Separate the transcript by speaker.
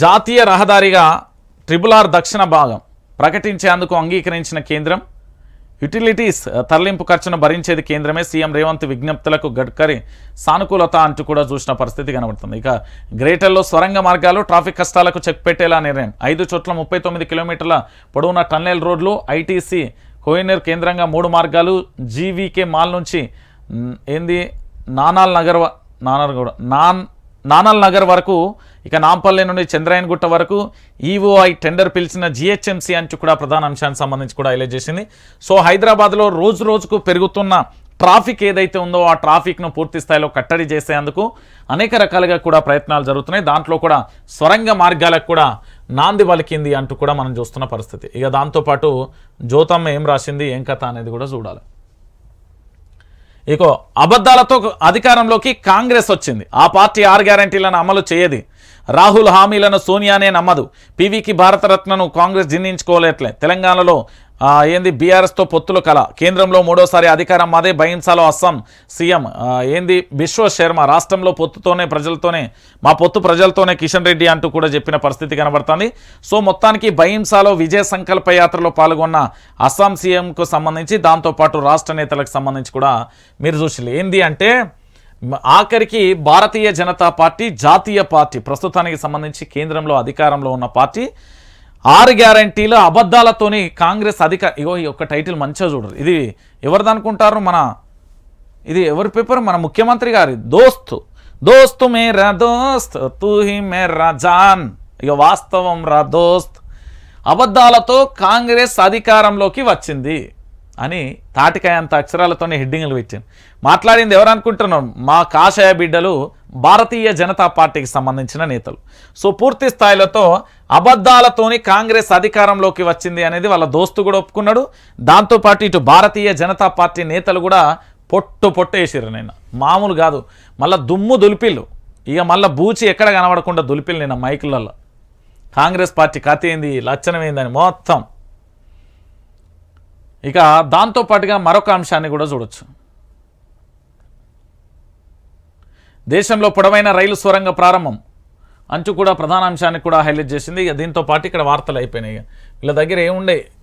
Speaker 1: జాతీయ రహదారిగా triple R దక్షిణ భాగం ప్రకటించేందుకు అంగీకరించిన కేంద్రం యుటిలిటీస్ తరలింపు ఖర్చును భరించేది కేంద్రమే. సీఎం రేవంత్ విజ్ఞప్తులకు గడ్కరీ సానుకూలత అంటూ కూడా చూసిన పరిస్థితి కనబడుతుంది. ఇక గ్రేటర్లో స్వరంగ మార్గాలు ట్రాఫిక్ కష్టాలకు చెక్ పెట్టేలా నిర్ణయం. ఐదు చోట్ల ముప్పై తొమ్మిది కిలోమీటర్ల పొడవున టన్నెల్ రోడ్లు ఐటీసీ కోహినూర్ కేంద్రంగా మూడు మార్గాలు జీవీకే మాల్ నుంచి ఏంది నానాల్ నగర్ వ- నానాల్ కూడా నాన్ నానాల్ నగర్ వరకు ఇక నాంపల్లి నుండి చంద్రాయన్ గుట్ట వరకు ఈఓఐ టెండర్ పిలిచిన జిహెచ్ఎంసీ అంచు కూడా ప్రధాన అంశానికి సంబంధించి కూడా హైలైట్ చేసింది. సో హైదరాబాద్లో రోజు రోజుకు పెరుగుతున్న ట్రాఫిక్ ఏదైతే ఉందో ఆ ట్రాఫిక్ను పూర్తి స్థాయిలో కట్టడి చేసేందుకు అనేక రకాలుగా కూడా ప్రయత్నాలు జరుగుతున్నాయి. దాంట్లో కూడా స్వరంగ మార్గాలకు కూడా నాంది పలికింది అంటూ కూడా మనం చూస్తున్న పరిస్థితి. ఇక దాంతోపాటు జ్యోతమ్మ ఏం రాసింది ఏం కథ అనేది కూడా చూడాలి. ఇకో అబద్ధాలతో అధికారంలోకి కాంగ్రెస్ వచ్చింది. ఆ పార్టీ ఆరు గ్యారంటీలను అమలు చేయది. రాహుల్ హామీలను సోనియానే నమ్మదు. పీవీకి భారతరత్నను కాంగ్రెస్ జిన్నించుకోలేట్లే. తెలంగాణలో ఏంది బీఆర్ఎస్తో పొత్తులు కల. కేంద్రంలో మూడోసారి అధికారం మాదే భయంసాలో అస్సాం సీఎం. ఏంది బిశ్వ శర్మ రాష్ట్రంలో పొత్తుతోనే ప్రజలతోనే మా పొత్తు ప్రజలతోనే కిషన్ రెడ్డి అంటూ కూడా చెప్పిన పరిస్థితి కనబడుతుంది. సో మొత్తానికి భయంసాలో విజయ సంకల్ప యాత్రలో పాల్గొన్న అస్సాం సీఎంకు సంబంధించి దాంతోపాటు రాష్ట్ర నేతలకు సంబంధించి కూడా మీరు చూసి ఏంది అంటే ఆఖరికి భారతీయ జనతా పార్టీ జాతీయ పార్టీ ప్రస్తుతానికి సంబంధించి కేంద్రంలో అధికారంలో ఉన్న పార్టీ ఆరు గ్యారంటీల అబద్ధాలతోని కాంగ్రెస్ అధిక ఇగో ఈ యొక్క టైటిల్ మంచిగా చూడరు. ఇది ఎవరిది అనుకుంటారు మన ఇది ఎవరి పేపర్? మన ముఖ్యమంత్రి గారి దోస్త్. దోస్తు మేరా దోస్త్ తూహి మేరా జాన్. ఇక వాస్తవం రా దోస్త్. అబద్ధాలతో కాంగ్రెస్ అధికారంలోకి వచ్చింది. అని తాటికాయ అంత అక్షరాలతోనే హెడ్డింగ్లు పెట్టాను మాట్లాడింది ఎవరు మా కాషాయ బిడ్డలు భారతీయ జనతా పార్టీకి సంబంధించిన నేతలు. సో పూర్తి స్థాయిలతో అబద్ధాలతోని కాంగ్రెస్ అధికారంలోకి వచ్చింది అనేది వాళ్ళ దోస్తు కూడా ఒప్పుకున్నాడు. దాంతోపాటు ఇటు భారతీయ జనతా పార్టీ నేతలు కూడా పొట్టు పొట్టు వేసారు నేను మామూలు కాదు. మళ్ళీ దుమ్ము దులిపిల్లు. ఇక మళ్ళీ బూచి ఎక్కడ కనబడకుండా దులిపిల్లు నేను మైకులలో కాంగ్రెస్ పార్టీ కథ ఏంది? లచ్చనమైందని ఏందని మొత్తం. ఇక దాంతో పాటుగా మరొక అంశాన్ని కూడా చూడొచ్చు. దేశంలో పొడవైన రైలు సొరంగ ప్రారంభం. అంచు కూడా ప్రధాన అంశాన్ని కూడా హైలైట్ చేసింది. ఇక దీంతో పాటు ఇక్కడ వార్తలు అయిపోయినాయి. వీళ్ళ దగ్గర ఏముండే?